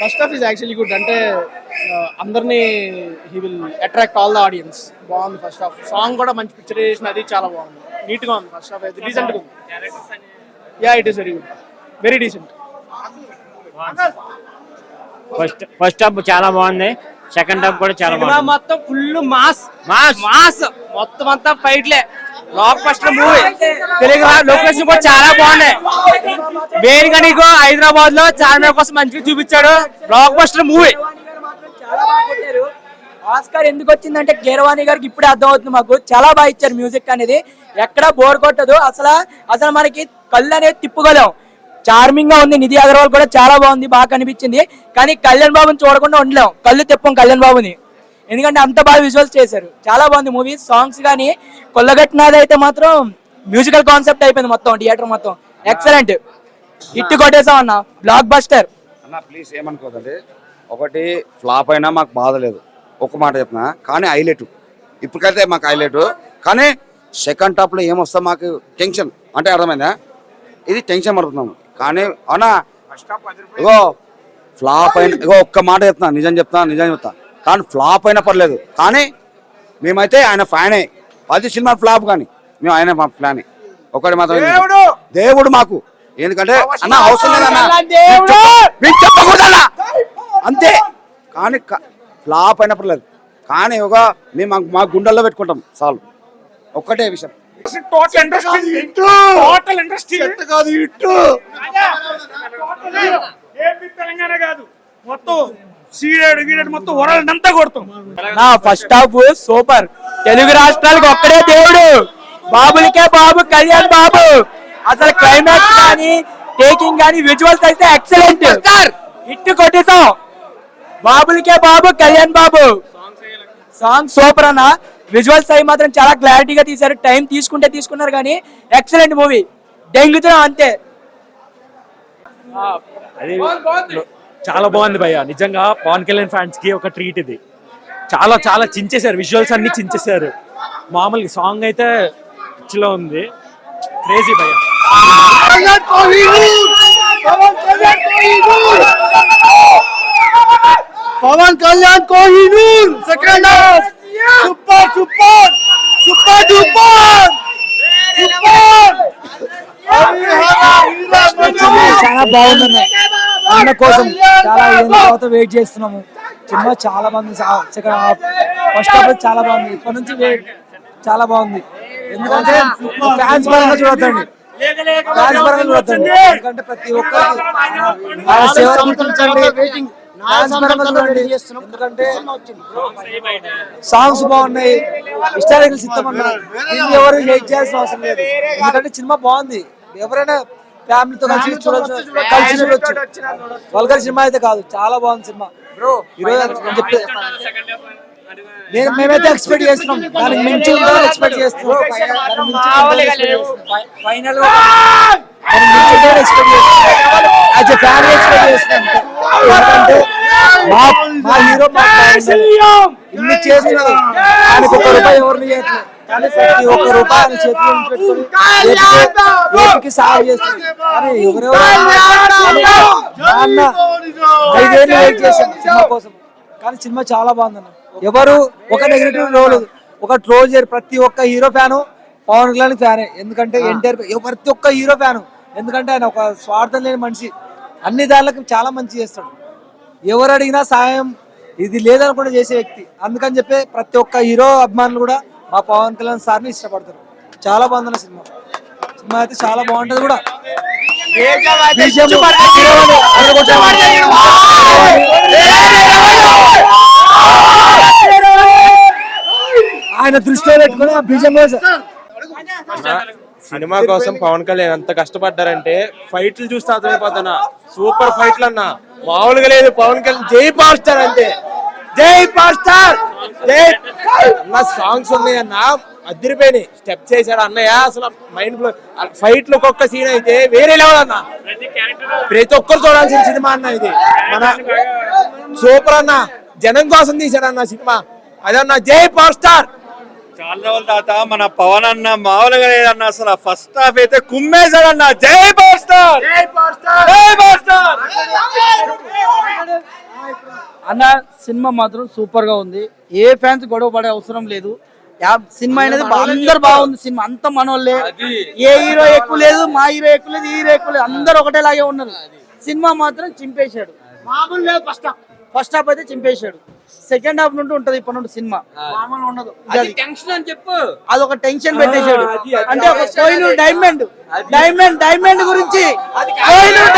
First half is actually good అంటే అందరినీ he will attract all the audience బాగుంది first half song కూడా మంచి పిక్చరైజేషన్ అది చాలా బాగుంది. నీట్గా ఉంది ఫస్ట్ హాఫ్ అయితే డీసెంట్గా ఉంది. Yeah it is very good very decent first first half చాలా బాగుంది. సెకండ్ హాఫ్ కూడా చాలా బాగుంది. మొత్తం ఫుల్ మాస్ మాస్ మాస్ మొత్తం అంతా ఫైట్లే blockbuster movie Telugu location కూడా చాలా బాగున్నాయి. మెయిన్గా నీకు హైదరాబాద్లో చార్మినార్ కోసం మంచిగా చూపించాడు. బ్లాక్ బస్టర్ మూవీ ఆస్కార్ ఎందుకు వచ్చిందంటే కీరవాణి గారికి ఇప్పుడే అర్థం అవుతుంది మాకు. చాలా బాగా ఇచ్చారు మ్యూజిక్ అనేది. ఎక్కడ బోర్ కొట్టదు. అసలు అసలు మనకి కళ్ళు అనేది తిప్పుకోలేం చార్మింగ్గా ఉంది. నిధి అగర్వాల్ కూడా చాలా బాగుంది. బాగా కనిపించింది. కానీ కళ్యాణ్ బాబుని చూడకుండా ఉండలేం. కళ్ళు తిప్పం కళ్యాణ్ బాబుని. ఎందుకంటే అంత బాగా విజువల్స్ చేశారు. చాలా బాగుంది మూవీ సాంగ్స్ కానీ కొల్లగట్టినది అయితే మాత్రం మ్యూజికల్ కాన్సెప్ట్ అయిపోయింది మొత్తం థియేటర్ మొత్తం. ఎక్సలెంట్ హిట్ కొట్టేసాం అన్న. బ్లాక్ బస్టర్ అన్న ప్లీజ్ ఏమనుకోదండి ఒకటి ఫ్లాప్ అయినా మాకు బాధ లేదు. ఒక మాట చెప్పిన కానీ హైలైట్ ఇప్పటికైతే మాకు హైలైట్ కానీ సెకండ్ టాప్లో ఏమొస్తా మాకు టెన్షన్ అంటే అర్థమైందా? ఇది టెన్షన్ పడుతున్నాము. కానీ అవునా ఇగో ఫ్లాప్ అయిన ఇగో ఒక్క మాట చెప్తున్నా. నిజం చెప్తా నిజం చెప్తా కానీ ఫ్లాప్ అయినా పర్లేదు. కానీ మేమైతే ఆయన ఫ్యానే. పది సినిమా ఫ్లాప్ కానీ. మేము ఆయన మా ఫ్యానే ఒకటి మాత్రం దేవుడు! మాకు. ఎందుకంటే అన్న అవసరం లేదన్న చెప్పకూడదన్న అంతే. కానీ ఫ్లాప్ అయినా పర్లేదు. కానీ ఒక మేము మా- మా గుండెల్లో పెట్టుకుంటాం. చాలు. ఒక్కటే విషయం. టోటల్ ఇండస్ట్రీ టోటల్ ఇండస్ట్రీ కాదు ఇట్టు! ఏపీ తెలంగాణ కాదు. మొత్తం సీడెడ్ గీడెడ్ మొత్తం వరల్డ్ అంతా కొడతాం. నా ఫస్ట్ హాఫ్ సూపర్. తెలుగు రాష్ట్రాలకు ఒక్కడే దేవుడు. బాబులకే బాబు కళ్యాణ్ బాబు. అసలు క్లైమాక్స్ కానీ టేకింగ్ కానీ విజువల్స్ అయితే ఎక్సలెంట్ హిట్ కొట్టేసాం బాబులకే బాబు కళ్యాణ్ బాబు. సాంగ్ సూపర్ అన్న. విజువల్స్ అవి మాత్రం చాలా క్లారిటీగా తీశారు. టైం తీసుకుంటే తీసుకున్నారు కానీ ఎక్సలెంట్ మూవీ డెంగుతున్నాం అంతే. అది చాలా బాగుంది భయ్య. నిజంగా పవన్ కళ్యాణ్ ఫ్యాన్స్కి ఒక ట్రీట్ ఇది. చాలా చాలా చించేశారు. విజువల్స్ అన్ని చించేశారు. మామూలుగా సాంగ్ అయితే పిచ్చిలో ఉంది. క్రేజీ భయ్య. Pawan Kalyan Kohinoor second super super super duper చాలా బాగుందన్న అన్న కోసం చాలా ఏళ్ళ తర్వాత వెయిట్ చేస్తున్నాము. సినిమా చాలా బాగుంది. హాఫ్ ఫస్ట్ హాఫ్ చాలా బాగుంది. ఇప్పటి నుంచి చాలా బాగుంది. ఎందుకంటే ఫ్యాన్స్ పరంగా చూడొద్దండి. ఫ్యాన్స్ పరంగా చూడొద్దండి. ఎందుకంటే ప్రతి ఒక్కరికి ఎందుకంటే సాంగ్స్ బాగున్నాయి. హిస్టారికల్ సిద్ధం అన్న దీన్ని ఎవరు హెయిట్ చేయాల్సిన అవసరం లేదు. ఎందుకంటే సినిమా బాగుంది. ఎవరైనా ఫ్యామిలీతో కలిసి చూడొచ్చు. కలిసి చూడొచ్చు. వల్గర్ సినిమా అయితే కాదు చాలా బాగుంది సినిమా. ఈరోజు నేను మేమైతే ఎక్స్పెక్ట్ చేస్తున్నాం. దానికి మించి ఎక్స్పెక్ట్ చేస్తున్నాం. ఫైనల్ ఎక్స్పెక్ట్ చేస్తున్నాం. యాజ్ ఎ ఫ్యామిలీ ఎక్స్పెక్ట్ చేస్తున్నాం. ఎందుకంటే మా మా హీరో ఇన్ని చేస్తున్నారు. ఆయనకు ఒక రూపాయి ఎవరిని చేయట్లేదు కానీ ప్రతి ఒక్క చేతిలో పెట్టుకొని ఏపీకి- చేస్తుంది. కానీ ఎవరెవరు నాన్న ఐదేళ్ళు వెయిట్ చేశాను సినిమా కోసం. కానీ సినిమా చాలా బాగుందన్న ఎవరు ఒక నెగిటివ్ రోల్ ఒక ట్రోల్ చేయరు. ప్రతి ఒక్క హీరో ఫ్యాను పవన్ కళ్యాణ్ ఫ్యానే. ఎందుకంటే ఎన్టీఆర్ ప్రతి ఒక్క హీరో ఫ్యాను. ఎందుకంటే ఆయన ఒక స్వార్థం లేని మనిషి. అన్ని దానిలకు చాలా మంచి చేస్తాడు. ఎవరు అడిగినా సాయం ఇది లేదనుకుంటే చేసే వ్యక్తి. అందుకని చెప్పి ప్రతి ఒక్క హీరో అభిమానులు కూడా మా పవన్ కళ్యాణ్ సార్ని ఇష్టపడతారు. చాలా బాగుందన్న సినిమా. సినిమా అయితే చాలా బాగుంటది కూడా. ఆయన దృష్టిలో పెట్టుకుని ఆ బీజం సినిమా కోసం పవన్ కళ్యాణ్ ఎంత కష్టపడ్డారంటే ఫైట్లు చూస్తే అర్థమైపోతున్నా సూపర్ ఫైట్లు అన్న. మామూలుగా లేదు. పవన్ కళ్యాణ్ జై పవర్ స్టార్ అంతే. జై పవర్ స్టార్ జై అన్న సాంగ్స్ ఉన్నాయి అన్న. అదిరిపోయినాయి. స్టెప్ చేశాడు అన్నయ్య. అసలు మైండ్ బ్లో ఫైట్లు ఒక్కొక్క సీన్ అయితే వేరే లెవెల్ అన్న. ప్రతి ఒక్కరు చూడాల్సిన సినిమా అన్న ఇది. మన సూపర్ అన్న. జనం కోసం తీశాడు అన్న సినిమా. అదన్న జై పవర్ స్టార్ చాలా రోజుల తర్వాత మన పవన్ అన్న మామూలుగా లేదన్న అసలు ఫస్ట్ హాఫ్ అయితే కుమ్మేశాడన్న. జై పవర్ స్టార్ జై పవర్ స్టార్ అన్న సినిమా మాత్రం సూపర్గా ఉంది. ఏ ఫ్యాన్స్ గొడవ పడే అవసరం లేదు. సినిమా అనేది అందరు బాగుంది సినిమా. అంత మనోళ్ళే. ఏ హీరో ఎక్కువ లేదు మా హీరో ఎక్కువ లేదు హీరో ఎక్కువ లేదు. అందరు ఒకటేలాగే ఉన్నారు. సినిమా మాత్రం చింపేశాడు. మామూలు లేదు ఫస్ట్ హాఫ్. ఫస్ట్ హాఫ్ అయితే చింపేశాడు. సెకండ్ హాఫ్ నుండి ఉంటది ఇప్పటి నుండి సినిమా. మామూలు ఉండదు. అది టెన్షన్ అని చెప్పు. అదొక టెన్షన్ పెట్టేశాడు. అంటే ఒక కోయినూరు డైమండ్ డైమండ్ డైమండ్ గురించి డైమండ్